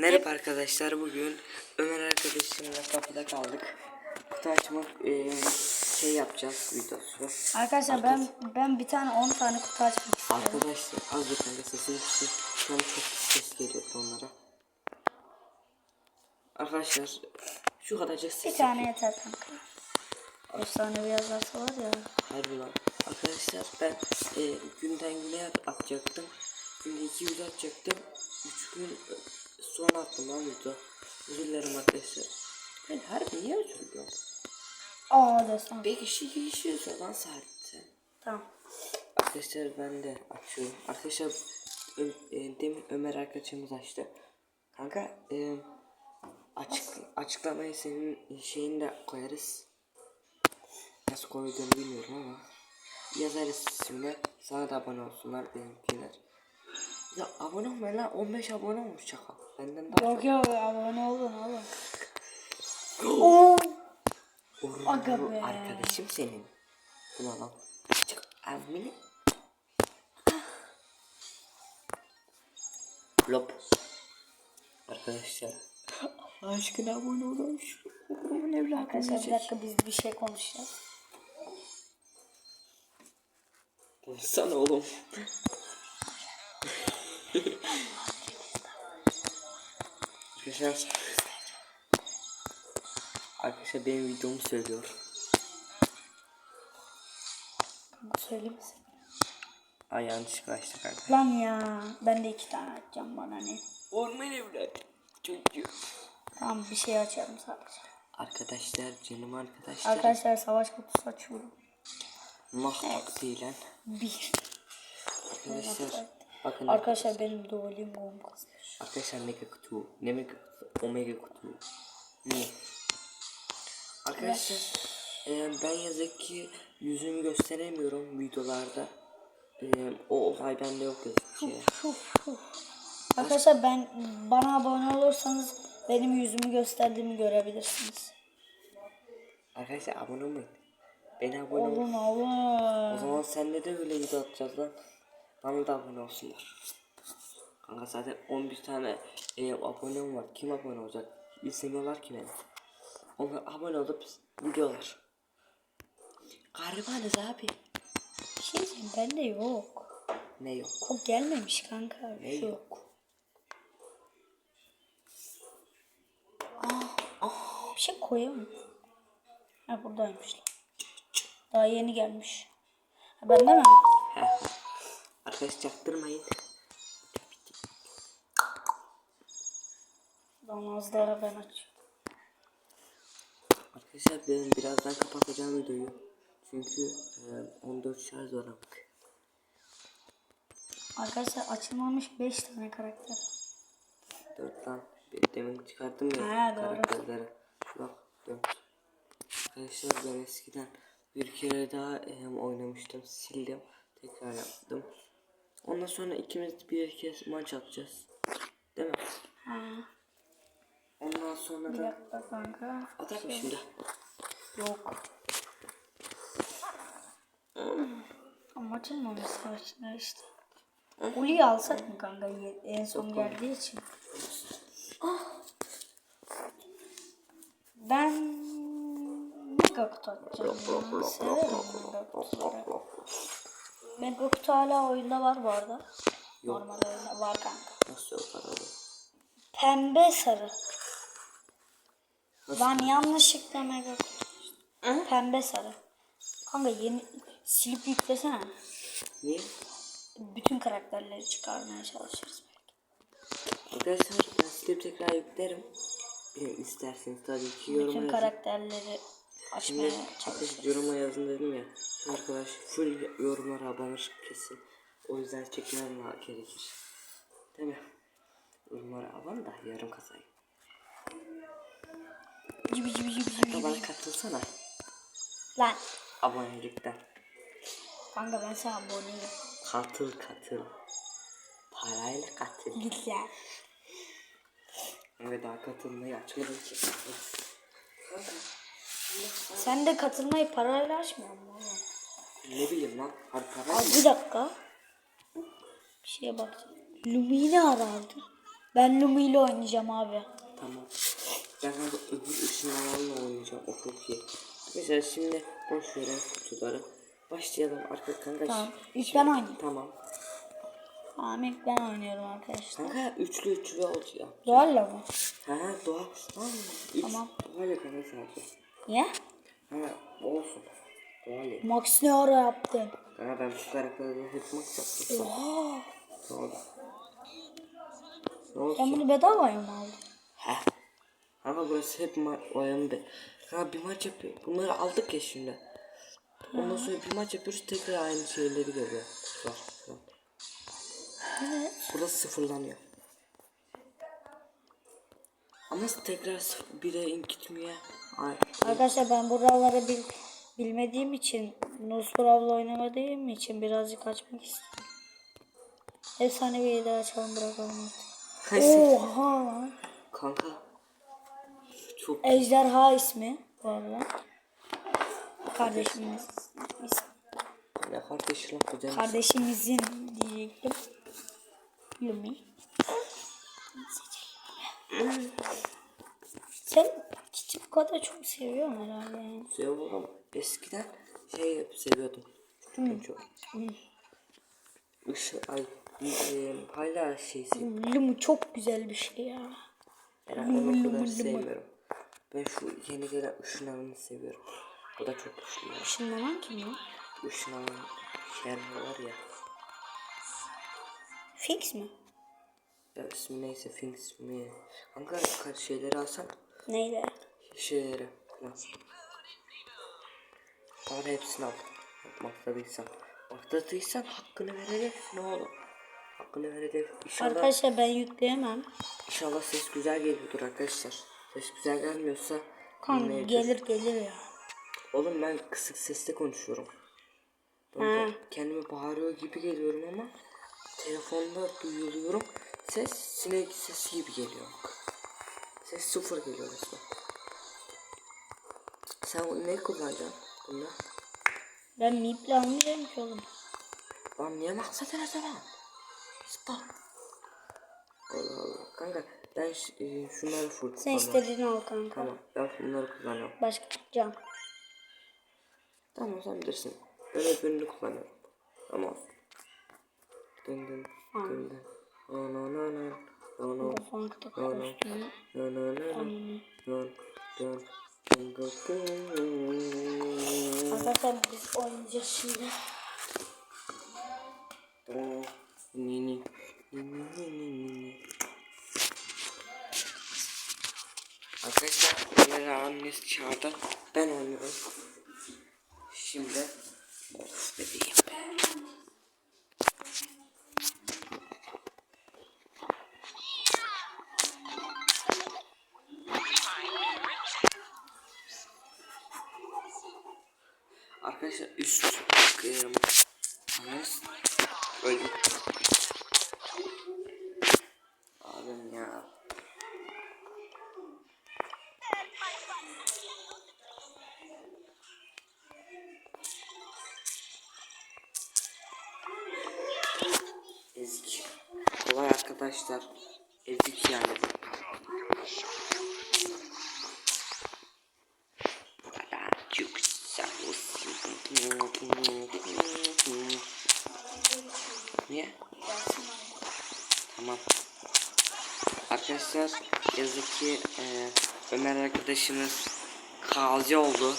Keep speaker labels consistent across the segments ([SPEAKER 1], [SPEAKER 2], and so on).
[SPEAKER 1] Merhaba arkadaşlar bugün Ömer arkadaşımla kapıda kaldık. Kutu açmak eee, şey yapacağız videosu.
[SPEAKER 2] Arkadaşlar ben ben bir tane 10 tane kutu açmak istiyorum.
[SPEAKER 1] Arkadaşlar az bir kanka sesini kısın. Şu an çok ses geliyor onlara. Arkadaşlar şu kadarcık ses
[SPEAKER 2] Bir tane yeter kanka. Efsane bir yazarsa var ya.
[SPEAKER 1] Harbi lan. Arkadaşlar ben eee, günden güne at- atacaktım. Günde iki video atacaktım. Üç gün attım lan video. Özür dilerim arkadaşlar. Ben harbi niye özür diliyorum?
[SPEAKER 2] Aa destan.
[SPEAKER 1] Bir kişi geçiyorsa lan saatte.
[SPEAKER 2] Tamam.
[SPEAKER 1] Arkadaşlar ben de açıyorum. Arkadaşlar Ö- e, demin Ömer arkadaşımız açtı. Kanka e, açık açıklamayı senin şeyini de koyarız. Nasıl koyduğunu bilmiyorum ama yazarız şimdi. Sana da abone olsunlar benimkiler. Ya abone olmayın lan 15 abone olmuş çakal. Benden daha
[SPEAKER 2] Yok yok abone olun oğlum. Oo.
[SPEAKER 1] çok.
[SPEAKER 2] Aga be.
[SPEAKER 1] Arkadaşım senin. Ulan lan. Çık amini. Lop. Arkadaşlar. Allah aşkına abone olun. Şu Oğlumun evladı.
[SPEAKER 2] Arkadaşlar bir dakika biz bir şey konuşacağız.
[SPEAKER 1] Konuşsana oğlum. Arkadaşlar. Arkadaşlar benim videomu söylüyor.
[SPEAKER 2] Söyleyeyim misin?
[SPEAKER 1] Ay yanlışlıkla açtı kanka.
[SPEAKER 2] Lan ya ben de iki tane açacağım bana ne.
[SPEAKER 1] Orman evladı. Çocuğu.
[SPEAKER 2] Tamam bir şey açarım sadece.
[SPEAKER 1] Arkadaşlar canım arkadaşlar.
[SPEAKER 2] Arkadaşlar savaş kutusu açıyorum.
[SPEAKER 1] Nah taktiğiyle.
[SPEAKER 2] Bir.
[SPEAKER 1] Arkadaşlar. Bakın
[SPEAKER 2] Arkadaşlar benim Duolingo'm kazmış.
[SPEAKER 1] Arkadaşlar mega kutu, ne mega kutu, omega kutu. Ne? Arkadaşlar e, ben yazık ki yüzümü gösteremiyorum videolarda. E, o olay bende yok yazık ki.
[SPEAKER 2] Arkadaşlar ben bana abone olursanız benim yüzümü gösterdiğimi görebilirsiniz.
[SPEAKER 1] Arkadaşlar abone olmayın. Beni abone ol.
[SPEAKER 2] Olun
[SPEAKER 1] O
[SPEAKER 2] olun.
[SPEAKER 1] zaman senle de öyle video atacağız lan. Bana da abone olsunlar. Kanka zaten 11 tane e, abonem var. Kim abone olacak? İstemiyorlar ki beni. Onlar abone olup videolar. Garibanız abi.
[SPEAKER 2] Bir şey diyeyim bende yok.
[SPEAKER 1] Ne yok?
[SPEAKER 2] Kok gelmemiş kanka.
[SPEAKER 1] Ne
[SPEAKER 2] Şu.
[SPEAKER 1] yok?
[SPEAKER 2] Bir şey koyamam. Ha buradaymış. Daha yeni gelmiş. Ha, bende mi?
[SPEAKER 1] Arkadaş çaktırmayın.
[SPEAKER 2] Daha az daha ben açıyorum.
[SPEAKER 1] Arkadaşlar ben birazdan kapatacağım videoyu. Çünkü e, 14 şarj var.
[SPEAKER 2] Arkadaşlar açılmamış 5 tane karakter.
[SPEAKER 1] 4 lan. Demin çıkarttım ya
[SPEAKER 2] Ha,
[SPEAKER 1] karakterleri. Şu bak 4. Arkadaşlar ben eskiden bir kere daha e, oynamıştım. Sildim. Tekrar yaptım. Ondan sonra ikimiz bir kez maç atacağız. Değil mi?
[SPEAKER 2] Ha.
[SPEAKER 1] Sonra
[SPEAKER 2] Bir
[SPEAKER 1] da
[SPEAKER 2] dakika kanka.
[SPEAKER 1] atar mı şimdi?
[SPEAKER 2] Yok. Ama açılmamış savaşçılar işte. Uli'yi alsak mı kanka en son geldiği için? Ben mega kutu atacağım ya. Severim mega kutuları. Mega kutu hala oyunda var bu arada. Normal oyunda var kanka.
[SPEAKER 1] Nasıl yok aradı?
[SPEAKER 2] Pembe sarı. Ben yanlışlıkla mega kutu. Pembe sarı. Kanka yeni silip yüklesene.
[SPEAKER 1] Niye?
[SPEAKER 2] Bütün karakterleri çıkarmaya çalışırız belki.
[SPEAKER 1] Arkadaşlar ben silip tekrar yüklerim. E, isterseniz tabii ki yoruma
[SPEAKER 2] Bütün
[SPEAKER 1] yazın.
[SPEAKER 2] karakterleri açmaya çalışırız.
[SPEAKER 1] yoruma yazın dedim ya. Arkadaş full yorumlara abone kesin. O yüzden çekmem gerekir. Değil mi? Yorumlara abone da yarım kasayım.
[SPEAKER 2] Cibi cibi cibi.
[SPEAKER 1] Hatta bana katılsana.
[SPEAKER 2] Lan.
[SPEAKER 1] Abonelikten.
[SPEAKER 2] Kanka ben sana aboneyim.
[SPEAKER 1] Katıl katıl. Parayla katıl.
[SPEAKER 2] Git lan.
[SPEAKER 1] Ve daha katılmayı açmadım ki.
[SPEAKER 2] Sen de katılmayı parayla açmıyor musun?
[SPEAKER 1] Ne bileyim lan. Hadi para
[SPEAKER 2] Abi bir dakika. Bir şeye bak. Lumini arardı. Ben Lumi ile oynayacağım abi.
[SPEAKER 1] Tamam. Ben kanka öbür ışınlananla oynayacağım. O çok iyi. Mesela şimdi boş verin kutuları. Başlayalım artık kanka.
[SPEAKER 2] Tamam. İlk ben oynayayım.
[SPEAKER 1] Tamam.
[SPEAKER 2] Ahmet ben oynuyorum arkadaşlar.
[SPEAKER 1] Kanka üçlü üçlü olacak.
[SPEAKER 2] Doğalla mı?
[SPEAKER 1] Ha doğa. Ha, üç.
[SPEAKER 2] Tamam.
[SPEAKER 1] Doğayla kanka sadece.
[SPEAKER 2] Niye?
[SPEAKER 1] Ha olsun. Doğayla.
[SPEAKER 2] Max ne ara yaptın?
[SPEAKER 1] Kanka ben bu karakterleri hep maç yaptım.
[SPEAKER 2] Oha.
[SPEAKER 1] Ne oldu?
[SPEAKER 2] Sen bunu bedavaya mı aldın?
[SPEAKER 1] He. Ama burası hep be. Ha bir maç yapıyor. Bunları aldık ya şimdi. Ondan sonra bir maç yapıyoruz tekrar aynı şeyleri görüyor. Bak, bak.
[SPEAKER 2] Evet.
[SPEAKER 1] Burası sıfırlanıyor. Ama tekrar bire in gitmiyor. Ay,
[SPEAKER 2] Arkadaşlar ben buraları bil, bilmediğim için Nusprav'la oynamadığım için birazcık açmak istiyorum. Efsanevi de açalım bırakalım. artık. Oha lan.
[SPEAKER 1] Kanka. Çok
[SPEAKER 2] Ejderha ismi bu arada. Kardeşimiz
[SPEAKER 1] ne kardeş lan kuzen.
[SPEAKER 2] Kardeşimizin diyecektim. Lumi. Sen bu kadar çok seviyorsun herhalde yani.
[SPEAKER 1] Seviyorum. Eskiden şey yap- seviyordum. Çocukken çok. Işı, ay, e, hala şey seviyorum.
[SPEAKER 2] Lumi çok güzel bir şey ya.
[SPEAKER 1] Ben onu kadar sevmiyorum. Ben şu yeni gelen ışınlarını seviyorum. O da çok güçlü ya.
[SPEAKER 2] Işınlanan kim ya?
[SPEAKER 1] Işınlanan şeyler var ya.
[SPEAKER 2] Fix mi?
[SPEAKER 1] Ya ismi neyse Finks mi? Kanka kaç şeyleri alsam
[SPEAKER 2] Neyle?
[SPEAKER 1] şeyleri falan. Bana hepsini al. Maksadıysan. Maksadıysan hakkını vereceksin oğlum. Hakkını verecek. İnşallah,
[SPEAKER 2] Arkadaşlar ben yükleyemem.
[SPEAKER 1] inşallah ses güzel geliyordur arkadaşlar. Ses güzel gelmiyorsa
[SPEAKER 2] Kan
[SPEAKER 1] dinleyebilir.
[SPEAKER 2] gelir gelir ya.
[SPEAKER 1] Oğlum ben kısık sesle konuşuyorum. Ben de kendime bağırıyor gibi geliyorum ama telefonda duyuluyorum. Ses sinek sesi gibi geliyor. Ses sıfır geliyor resmen. Sen ne kullanacaksın bunda?
[SPEAKER 2] Ben Meep'le almayacağım ki oğlum.
[SPEAKER 1] Lan niye maksat her zaman? Spa. Allah Allah. Kanka ben e, şunları full
[SPEAKER 2] Sen istediğini al kanka.
[SPEAKER 1] Tamam ben bunları kullanıyorum.
[SPEAKER 2] Başka can.
[SPEAKER 1] Tamam sen bilirsin. Ben öbürünü kullanıyorum. Tamam. Dın dın dın dın. No no no no. No no. No no. No no no no. Dın dın.
[SPEAKER 2] Arkadaşlar biz oynayacağız şimdi.
[SPEAKER 1] Dın. Ni ni. Ni Arkadaşlar beni annesi çağırdı. Ben oynuyorum. Şimdi of bebeğim be. Arkadaşlar üst kıyım. Anladınız? Arkadaşlar. Ezik yani. Niye? Tamam. Arkadaşlar yazık ki e, Ömer arkadaşımız kazi oldu.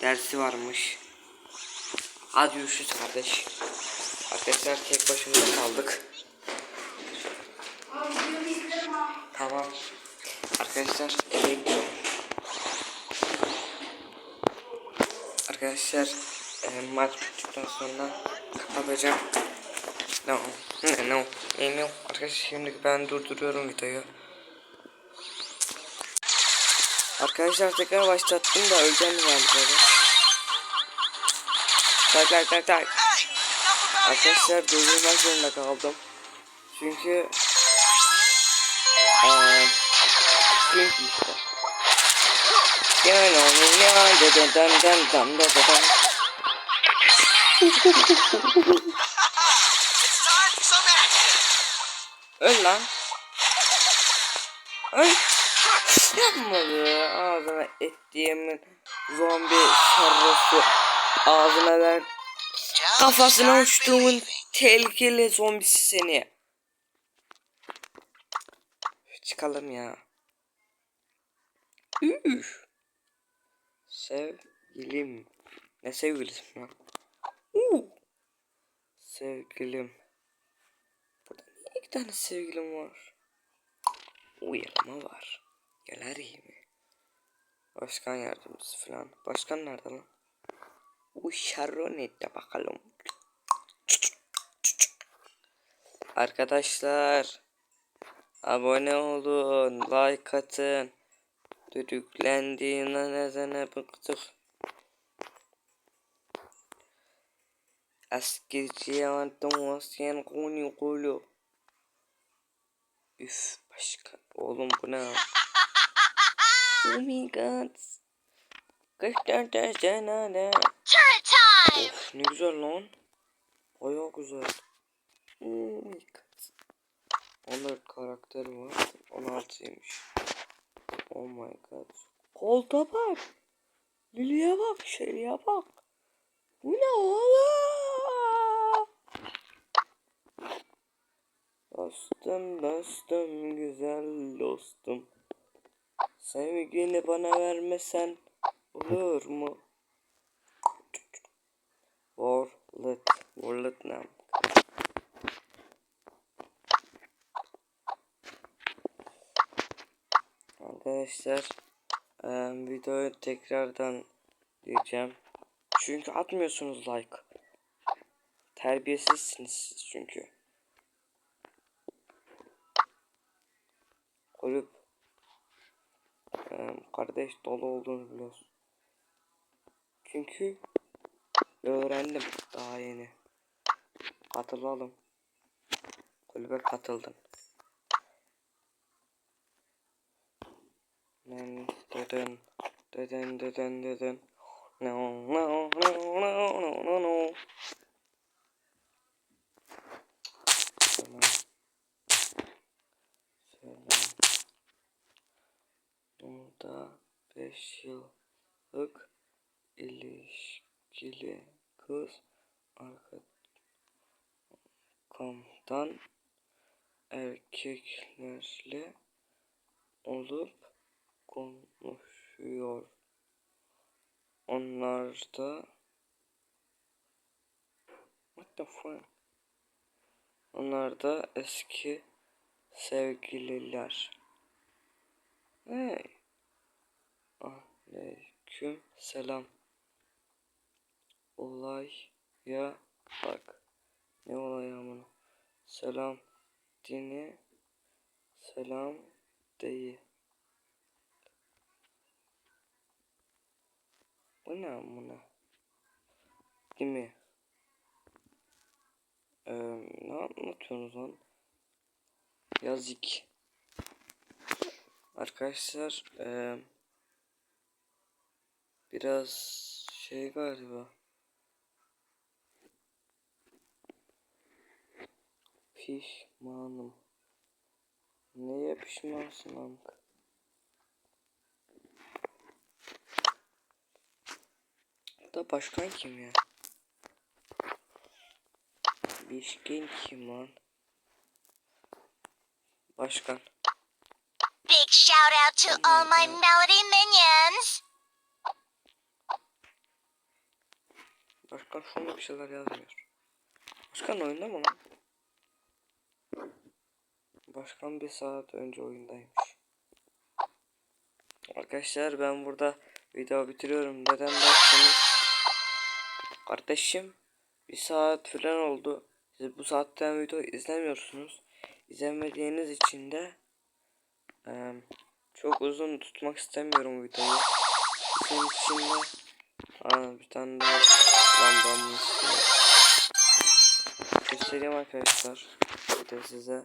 [SPEAKER 1] Dersi varmış. Hadi görüşürüz kardeş. Arkadaşlar tek başımıza kaldık. Tamam. Arkadaşlar eve gidiyorum. Arkadaşlar e, maç bittikten sonra kapatacağım. No. Ne no. Ne no. Arkadaşlar şimdi ben durduruyorum videoyu. Arkadaşlar tekrar başlattım da öleceğim galiba. Tak tak tak tak. Arkadaşlar durdurmak zorunda kaldım. Çünkü çünkü işte. Yani onun ya deden den den den den den. Öl lan. Ay. Yapmadı. Ağzına ettiğimin zombi sarrası. Ağzına ver. Kafasına uçtuğumun tehlikeli zombisi seni. Çıkalım ya. Üf. Sevgilim. Ne sevgilisi ya? Uu. Sevgilim. Burada niye iki tane sevgilim var? Uyarma var. Gelir iyi mi? Başkan yardımcısı falan. Başkan nerede lan? Bu Sharonet'te bakalım. Arkadaşlar. Abone olun. Like atın. Düdüklendiğine nedene bıktık. Eskici yalandım vasyen konu kolu. Üf başka. Oğlum bu ne? oh my god. Kaç tane cenane.
[SPEAKER 3] Turret time!
[SPEAKER 1] Of ne güzel lan. Baya güzel. Oh my god. 14 karakteri var. 16'ymış. Oh my god. Kolta bak. Lili'ye bak. Şeli'ye bak. Bu ne oğlum? Dostum dostum güzel dostum. Sevgini bana vermesen olur mu? Warlet. Warlet ne? Arkadaşlar eee, videoyu tekrardan diyeceğim. Çünkü atmıyorsunuz like. Terbiyesizsiniz siz çünkü. Kulüp eee, kardeş dolu olduğunu biliyorsun. Çünkü öğrendim daha yeni. Katılalım. Kulübe katıldım. Nen deden deden deden deden no no no no no no no Selam. Selam. Burada 5 yıllık ilişkili kız arkamdan erkeklerle olup konuşuyor. Onlar da What the fuck? Onlar da eski sevgililer. Hey. Aleyküm selam. Olaya bak. Ne olay amına? Selam dini selam değil. Bu ne amına? Değil mi? Ee, ne anlatıyorsunuz lan? Yazık. Arkadaşlar ee, biraz şey galiba. Pişmanım. Neye pişmansın amk? Da başkan kim ya? Bişkin kim lan? Başkan.
[SPEAKER 3] Big shout out to all my Melody minions!
[SPEAKER 1] Başkan şuna bir şeyler yazmıyor. Başkan oyunda mı lan? Başkan bir saat önce oyundaymış. Arkadaşlar ben burada video bitiriyorum. Neden derseniz Kardeşim bir saat falan oldu. Siz bu saatten video izlemiyorsunuz. İzlemediğiniz için de eee, çok uzun tutmak istemiyorum videoyu. Sizin için de Aa, bir tane daha lambamı. Göstereyim arkadaşlar. Bir de size.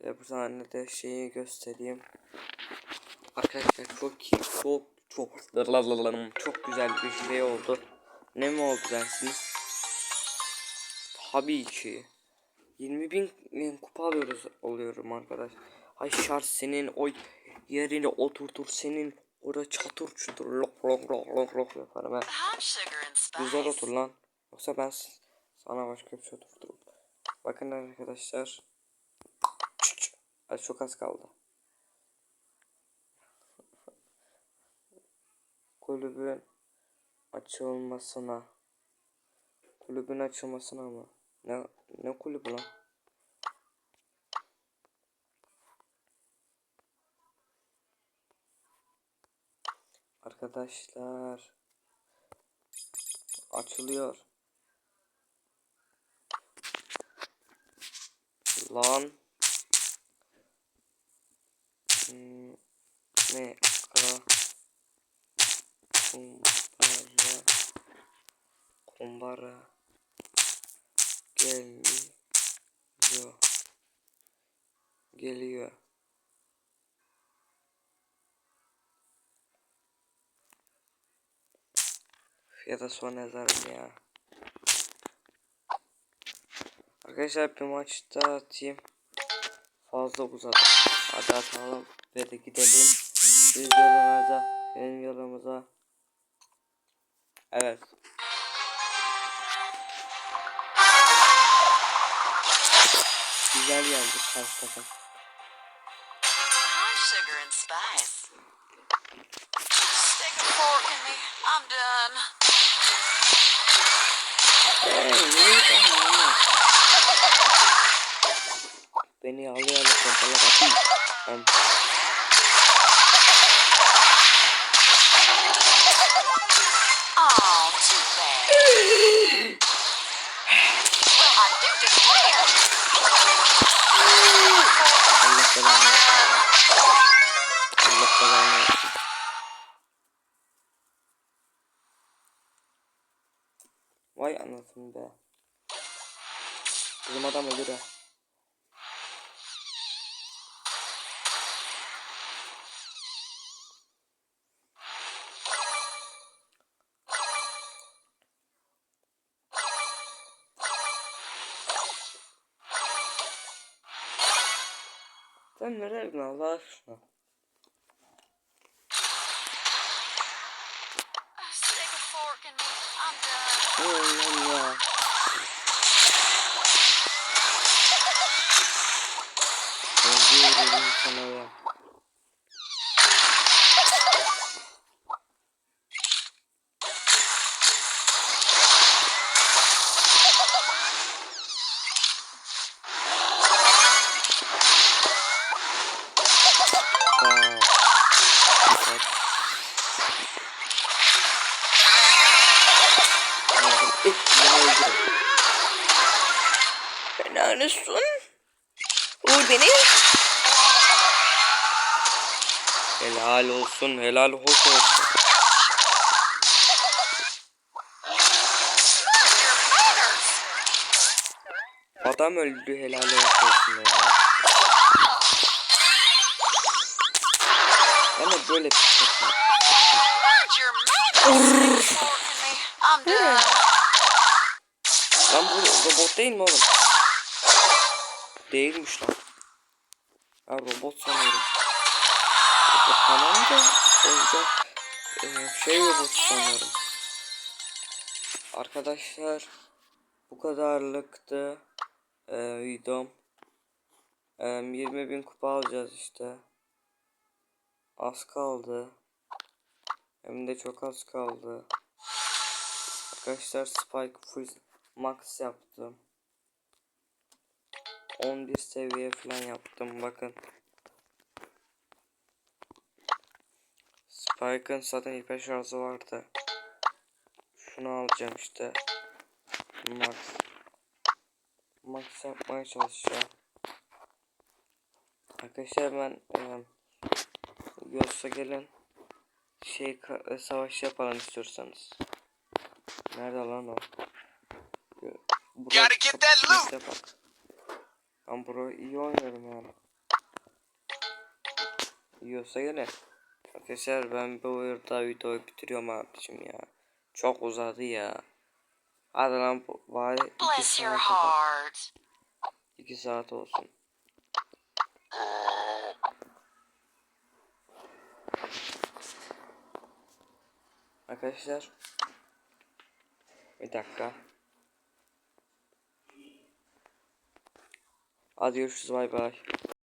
[SPEAKER 1] Ve bu tane de şeyi göstereyim. Arkadaşlar çok iyi, çok çok çok güzel bir şey oldu. Ne mi oldu dersiniz? Tabii ki. 20 bin kupa alıyoruz oluyorum arkadaş. aşar senin o yerine oturtur senin orada çatır çutur lok lok lok lok lok yaparım ha. Güzel otur lan. Yoksa ben sana başka bir şey oturturum. Bakın arkadaşlar. Ay, çok az kaldı. Kulübün açılmasına. Kulübün açılmasına mı? Ne ne kulübü lan? Arkadaşlar açılıyor. Lan Hmm, ne ka kumbara kumbara geliyor. Geliyor ya da son yazarım ya. Arkadaşlar bir maçta atayım. Fazla uzadı. Hadi atalım. Ve de gidelim. Biz yolumuza benim yolumuza evet güzel geldi karşı takım
[SPEAKER 4] Hot sugar and spice. Stick a fork in me. I'm done.
[SPEAKER 1] Hey, niye yapıyorsun? Beni alıyor alıp pompalar atayım. Ben belanı versin. Allah belanı versin. Vay anasını be. Bizim adam ölür ha. Sen nereye gittin Allah aşkına?
[SPEAKER 4] Stick a fork in me. I'm done.
[SPEAKER 1] Ne oynuyorsun ya? Öldürürüm sana ya. Helal hoş olsun. Adam öldü, helal hoş olsun ya. De böyle bir şey. Lan bu robot değil mi oğlum? Değilmiş lan. Ha robot sanıyorum. Tamam da oyuncak e, şey robot sanıyorum. Arkadaşlar bu kadarlıktı e, videom. E, 20 bin kupa alacağız işte. Az kaldı. Hem de çok az kaldı. Arkadaşlar Spike full max yaptım. 11 seviye falan yaptım bakın. Spike'ın zaten hiper şarjı vardı. Şunu alacağım işte. Max. Max yapmaya çalışacağım. Arkadaşlar ben e, yoksa gelin şey savaş yapalım istiyorsanız. Nerede lan o?
[SPEAKER 5] Gotta get that loot.
[SPEAKER 1] Ben bro iyi oynuyorum yani. Yiyorsa gene. Arkadaşlar ben bu burada videoyu bitiriyorum abicim ya. Çok uzadı ya. Hadi lan bari 2 saat kadar. saat olsun. Arkadaşlar. Bir dakika. Hadi görüşürüz bay bay.